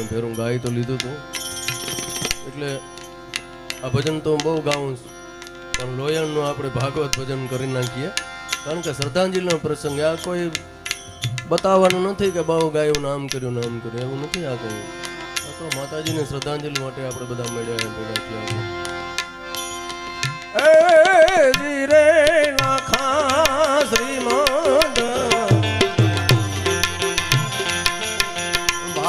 મેં ફેરું ગાઈ તો લીધું હતું એટલે આ ભજન તો હું બહુ ગાઉં છું. પણ લોયણનું આપણે ભાગવત ભજન કરી નાખીએ. કારણ કે શ્રદ્ધાંજલિનો પ્રસંગ, આ કોઈ બતાવવાનું નથી કે બહુ ગાયું નામ કર્યું નામ કર્યું, એવું નથી આ કહ્યું આ તો માતાજીને શ્રદ્ધાંજલિ માટે આપણે બધા મળ્યા ભેગા થયા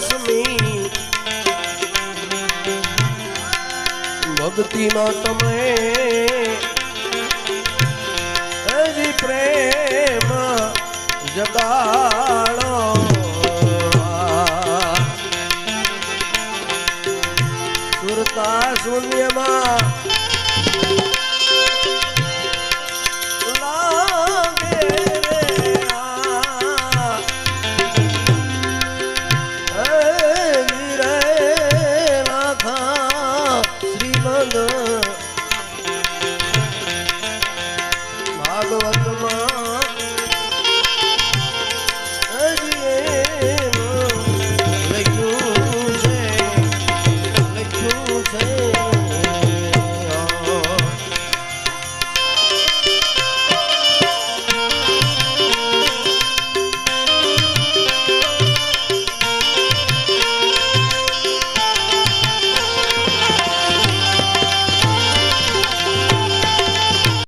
દસમી ભક્તિમાં તમે હજી પ્રેમ જગાડો. સુરતા શૂન્યમાં ભગવતમાં